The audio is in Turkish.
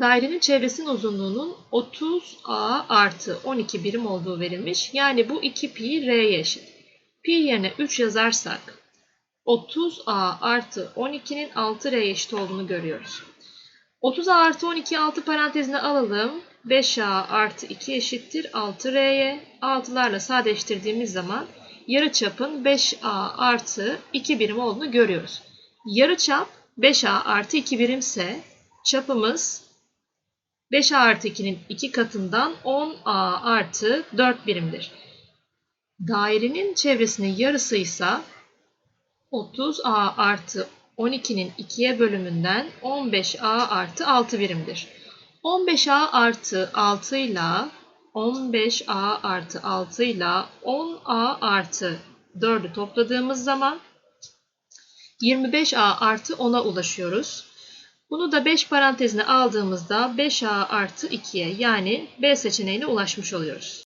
Dairenin çevresinin uzunluğunun 30A artı 12 birim olduğu verilmiş. Yani bu 2 pi R'ye eşit. Pi yerine 3 yazarsak 30A artı 12'nin 6R'ye eşit olduğunu görüyoruz. 30A artı 12'yi 6 parantezine alalım. 5A artı 2 eşittir 6R'ye. 6'larla sadeleştirdiğimiz zaman yarıçapın 5A artı 2 birim olduğunu görüyoruz. Yarıçap 5A artı 2 birimse çapımız 5A artı 2'nin 2 katından 10A artı 4 birimdir. Dairenin çevresinin yarısı ise 30A artı 12'nin 2'ye bölümünden 15A artı 6 birimdir. 15A artı 6 ile 15A artı 6 ile 10A artı 4'ü topladığımız zaman 25A artı 10'a ulaşıyoruz. Bunu da 5 parantezine aldığımızda 5A artı 2'ye yani B seçeneğine ulaşmış oluyoruz.